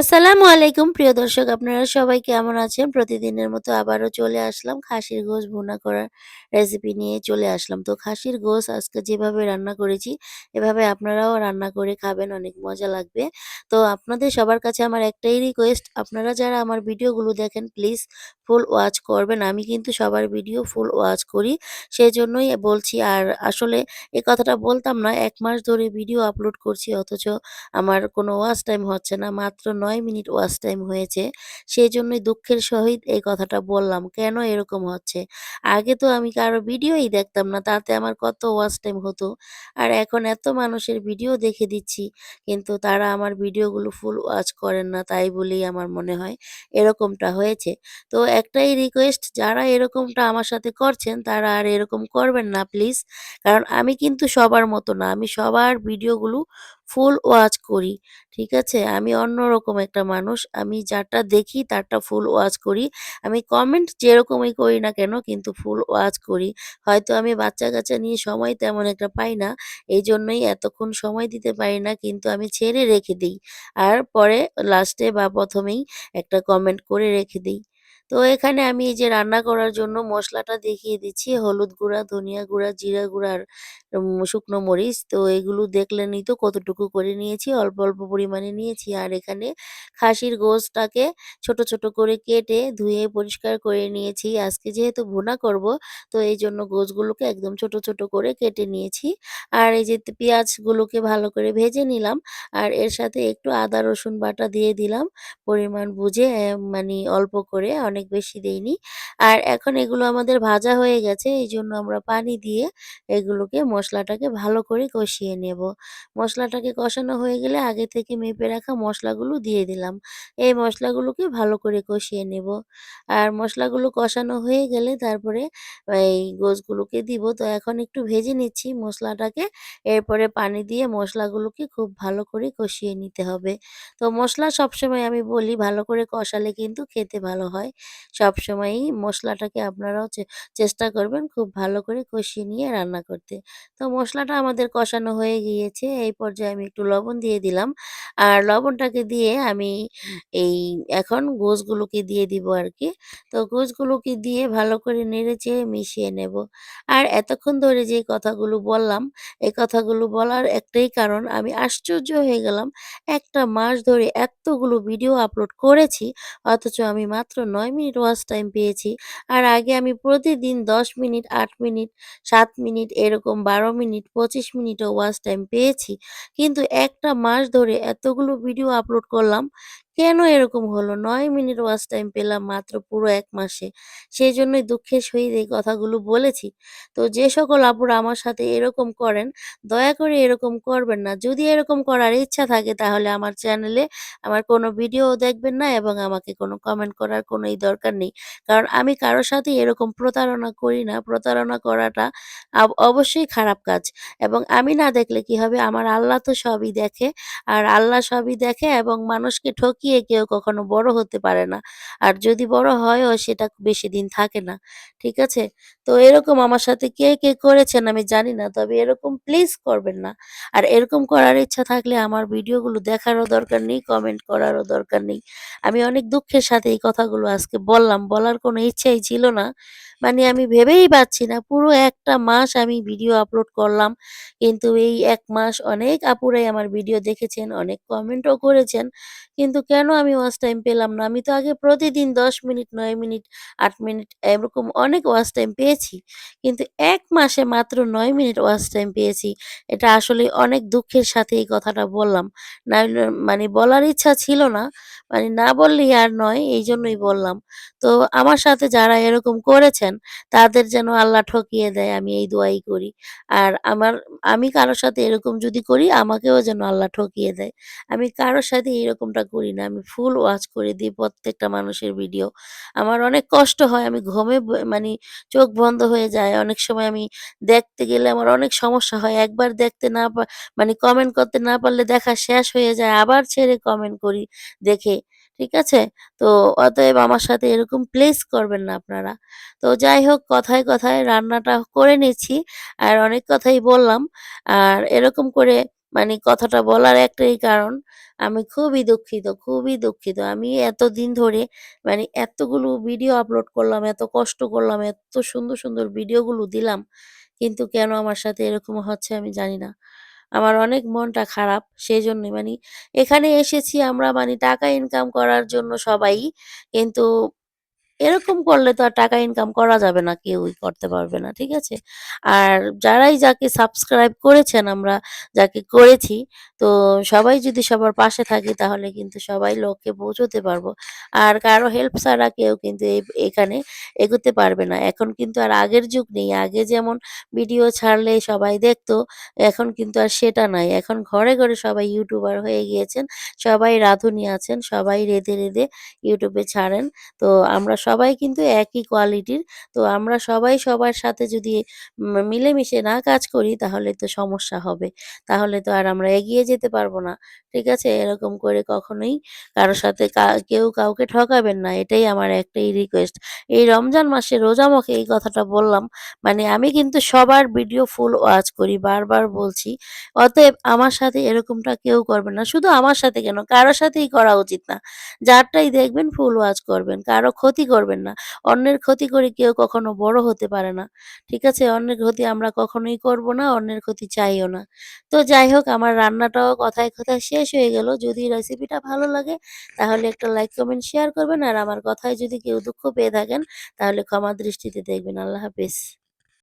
আসসালামু আলাইকুম, প্রিয় দর্শক আপনারা সবাই কেমন আছেন? প্রতিদিনের মতো আবারও চলে আসলাম খাসির গোশ ভুনা করার রেসিপি নিয়ে চলে আসলাম। তো খাসির গোশ আজকে যেভাবে রান্না করেছি, এভাবে আপনারাও রান্না করে খাবেন, অনেক মজা লাগবে। তো আপনাদের সবার কাছে আমার একটাই রিকোয়েস্ট আপনারা যারা আমার ভিডিওগুলো দেখেন প্লিজ ফুল ওয়াচ করবেন। আমি কিন্তু সবার ভিডিও ফুল ওয়াচ করি। সেই জন্যই বলছি আর আসলে এ কথাটা বলতাম না, এক মাস ধরে ভিডিও আপলোড করছি, অথচ আমার কোনো ওয়াচ টাইম হচ্ছে না। মাত্র ৯ মিনিট ওয়াচ টাইম হয়েছে। সেজন্যই দুঃখের সহিত এই কথাটা বললাম। কেন এরকম হচ্ছে? আগে তো আমি কারও ভিডিওই দেখতাম না। তাতে আমার কত ওয়াচ টাইম হতো। আর এখন এত মানুষের ভিডিও দেখে দিচ্ছি। কিন্তু তারা আমার ভিডিওগুলো ফুল ওয়াচ করেন না। তাই বলেই আমার মনে হয় এরকমটা হয়েছে। তো একটাই রিকোয়েস্ট, যারা এরকমটা আমার সাথে করছেন, তারা আর এরকম করবেন না, প্লিজ। কারণ আমি কিন্তু সবার মতো না। আমি সবার ভিডিওগুলো ফুল ওয়াচ করি। ঠিক আছে? আমি অন্যরকম একটা মানুষ। আমি যারটা দেখি তারটা ফুল ওয়াচ করি। আমি কমেন্ট যেরকমই করি না কেন কিন্তু ফুল ওয়াচ করি। হয়তো আমি বাচ্চা-কাচ্চা নিয়ে সময় তেমন একটা পাই না। এই জন্যই এতক্ষণ সময় দিতে পারি না, কিন্তু আমি ছেড়ে রেখে দিই আর পরে লাস্টে বা প্রথমেই একটা কমেন্ট করে রেখে দেই। তো এখানে আমি এই যে রান্না করার জন্য মশলাটা দেখিয়ে দিচ্ছি। হলুদ গুঁড়া, ধনিয়া গুঁড়া, জিরা গুঁড়া আর শুকনো মরিচ। তো এগুলো দেখলেনই তো কতটুকু করে নিয়েছি। অল্প, অল্প পরিমাণে নিয়েছি। আর এখানে খাসির গোশটাকে ছোট, ছোট করে কেটে ধুয়ে পরিষ্কার করে নিয়েছি। আজকে যেহেতু ভুনা করব তো এই জন্য গোশগুলোকে একদম ছোট, ছোট করে কেটে নিয়েছি। আর এই যে পেঁয়াজগুলোকে ভালো করে ভেজে নিলাম। আর এর সাথে একটু আদা রসুন বাটা দিয়ে দিলাম পরিমাণ বুঝে মানে অল্প করে অনেক বেশি দেইনি। আর এখন এগুলো আমাদের ভাজা হয়ে গেছে, এই জন্য আমরা পানি দিয়ে এগুলোকে মশলাটাকে ভালো করে কষিয়ে নেব। মশলাটাকে কষানো হয়ে গেলে আগে থেকে মেপে রাখা মশলাগুলো দিয়ে দিলাম। এই মশলাগুলোকে ভালো করে কষিয়ে নেব। আর মশলাগুলো কষানো হয়ে গেলে তারপরে এই গোশগুলোকে দিব। তো এখন একটু ভেজে নিচ্ছি মশলাটাকে এরপরে পানি দিয়ে মশলাগুলোকে খুব ভালো করে কষিয়ে নিতে হবে। তো মশলা সবসময় আমি বলি ভালো করে কষালে কিন্তু খেতে ভালো হয়। সবসময়ই মশলাটাকে আপনারাও চেষ্টা করবেন খুব ভালো করে কষিয়ে নিয়ে রান্না করতে। তো মশলাটা আমাদের কষানো হয়ে গিয়েছে। এই পর্যায়ে আমি একটু লবণ দিয়ে দিলাম। আর লবণটাকে দিয়ে আমি এই এখন গোশগুলোকে দিয়ে দিব আর কি তো গোশগুলোকে দিয়ে ভালো করে নেড়ে-চেড়ে মিশিয়ে নেব। আর এতক্ষণ ধরে যে কথাগুলো বললাম, এই কথাগুলো বলার একটাই কারণ আমি আশ্চর্য হয়ে গেলাম। একটা মাস ধরে এতগুলো ভিডিও আপলোড করেছি অথচ আমি মাত্র ৯ মিনিট ওয়াচ টাইম পেয়েছি। আর আগে আমি প্রতিদিন ১০ মিনিট, আট মিনিট, সাত মিনিট এরকম ১২ মিনিট, ২৫ মিনিটও ওয়াচ টাইম পেয়েছি। কিন্তু একটা মাস ধরে এতগুলো ভিডিও আপলোড করলাম। কেন এরকম হলো? নয় মিনিট ওয়াচ টাইম পেলাম মাত্র পুরো এক মাসে। সেজন্যই দুঃখের সহিত এই কথাগুলো বলেছি। তো যে সকল আপুরা আমার সাথে এরকম করেন, দয়া করে এরকম করবেন না। যদি এরকম করার ইচ্ছা থাকে তাহলে আমার চ্যানেলে আমার কোনো ভিডিও দেখবেন না এবং আমাকে কোনো কমেন্ট করার কোনোই দরকার নেই। কারণ আমি কারও সাথে এরকম প্রতারণা করি না। প্রতারণা করাটা অবশ্যই খারাপ কাজ। এবং আমি না দেখলে কি হবে? আমার আল্লাহ তো সবই দেখে। আর আল্লাহ সবই দেখে এবং মানুষকে ঠকিয়ে কেউ কখনো বড় হতে পারে না। আর যদি বড় হয়ও সেটা বেশি দিন থাকে না। ঠিক আছে? তো এরকম আমার সাথে কে, কে করেছেন আমি জানি না। তবে এরকম প্লিজ করবেন না। আর এরকম করার ইচ্ছা থাকলে আমার ভিডিওগুলো দেখারও দরকার নেই, কমেন্ট করারও দরকার নেই। আমি অনেক দুঃখের সাথে এই কথাগুলো আজকে বললাম। বলার কোনো ইচ্ছাই ছিল না। মানে আমি ভেবেই পাচ্ছি না পুরো একটা মাস আমি ভিডিও আপলোড করলাম। কিন্তু এই এক মাস অনেক আপুরাই আমার ভিডিও দেখেছেন, অনেক কমেন্টও করেছেন। কিন্তু কেন আমি ওয়াচ টাইম পেলাম না? আমি তো আগে প্রতিদিন ১০ মিনিট, ৯ মিনিট, ৮ মিনিট এরকম অনেক ওয়াচ টাইম পেয়েছি। কিন্তু এক মাসে মাত্র ৯ মিনিট ওয়াচ টাইম পেয়েছি। এটা আসলে অনেক দুঃখের সাথে এই কথাটা বললাম। না মানে বলার ইচ্ছা ছিল না। মানে না বললেই আর নয় এই জন্যই বললাম। তো আমার সাথে যারা এরকম করেছেন তাদের যেন আল্লাহ ঠকিয়ে দেয়, আমি এই দোয়াই করি। আর আমার, আমি কারও সাথে এরকম যদি করি, আমাকেও যেন আল্লাহ ঠকিয়ে দেয়। আমি কারও সাথে এরকমটা করি না। আমি ফুল ওয়াচ করে দিই প্রত্যেকটা মানুষের ভিডিও। আমার অনেক কষ্ট হয়। আমি ঘুমে মানে চোখ বন্ধ হয়ে যায়। অনেক সময় আমি দেখতে গেলে আমার অনেক সমস্যা হয়। একবার দেখতে না মানে কমেন্ট করতে না পারলে দেখা শেষ হয়ে যায়। আবার ছেড়ে কমেন্ট করি দেখে। ঠিক আছে? তো অতএব আমার সাথে এরকম প্লেস করবেন না আপনারা। তো যাই হোক কথায়, কথায় রান্নাটা করে নিচ্ছি। আর অনেক কথাই বললাম। আর এরকম করে মানে কথাটা বলার একটাই কারণ আমি খুবই দুঃখিত, খুবই দুঃখিত। আমি এতদিন ধরে মানে এতগুলো ভিডিও আপলোড করলাম, এত কষ্ট করলাম, এত সুন্দর, সুন্দর ভিডিওগুলো দিলাম। কিন্তু কেন আমার সাথে এরকম হচ্ছে আমি জানি না। আমার অনেক মনটা খারাপ সেই জন্য মানে এখানে এসেছি আমরা মানে টাকা ইনকাম করার জন্য সবাই। কিন্তু এরকম করলে তো আর টাকা ইনকাম করা যাবে না। কেউই করতে পারবে না। ঠিক আছে? আর যারাই যাকে সাবস্ক্রাইব করেছেন আমরা যাকে করেছি, তো সবাই যদি সবার পাশে থাকি তাহলে কিন্তু সবাই লোককে পৌঁছতে পারব। আর কারও হেল্প ছাড়া কেউ কিন্তু এখানে এগোতে পারবে না। এখন কিন্তু আর আগের যুগ নেই। আগে যেমন ভিডিও ছাড়লে সবাই দেখতো, এখন কিন্তু আর সেটা নাই। এখন ঘরে, ঘরে সবাই ইউটিউবার হয়ে গিয়েছেন। সবাই রাঁধুনি আছেন। সবাই রেঁধে, রেঁধে ইউটিউবে ছাড়েন। তো আমরা সবাই কিন্তু একই কোয়ালিটির। তো আমরা সবাই সবার সাথে যদি মিলেমিশে না কাজ করি তাহলে তো সমস্যা হবে। তাহলে তো আর আমরা এগিয়ে যেতে পারব না। ঠিক আছে? এরকম করে কখনোই কারোর সাথে কেউ কাউকে ঠকাবেন না। এটাই আমার একটাই রিকোয়েস্ট। এই রমজান মাসে রোজা মুখে এই কথাটা বললাম। মানে আমি কিন্তু সবার ভিডিও ফুল ওয়াচ করি। বারবার বলছি। অতএব আমার সাথে এরকমটা কেউ করবেন না। শুধু আমার সাথে কেন কারোর সাথেই করা উচিত না। যারটাই দেখবেন ফুল ওয়াচ করবেন। কারও ক্ষতি করবেন না। অন্যের ক্ষতি করে কেউ কখনো বড় হতে পারে না। ঠিক আছে? অন্যের ক্ষতি আমরা কখনোই করব না, অন্যের ক্ষতি চাইও না। তো যাই হোক আমার রান্নাটাও কথায়, কথায় শেষ হয়ে গেল। যদি রেসিপিটা ভালো লাগে তাহলে একটা লাইক, কমেন্ট, শেয়ার করবেন। আর আমার কথায় যদি কেউ দুঃখ পেয়ে থাকেন তাহলে ক্ষমা দৃষ্টিতে দেখবেন। আল্লাহ হাফেজ।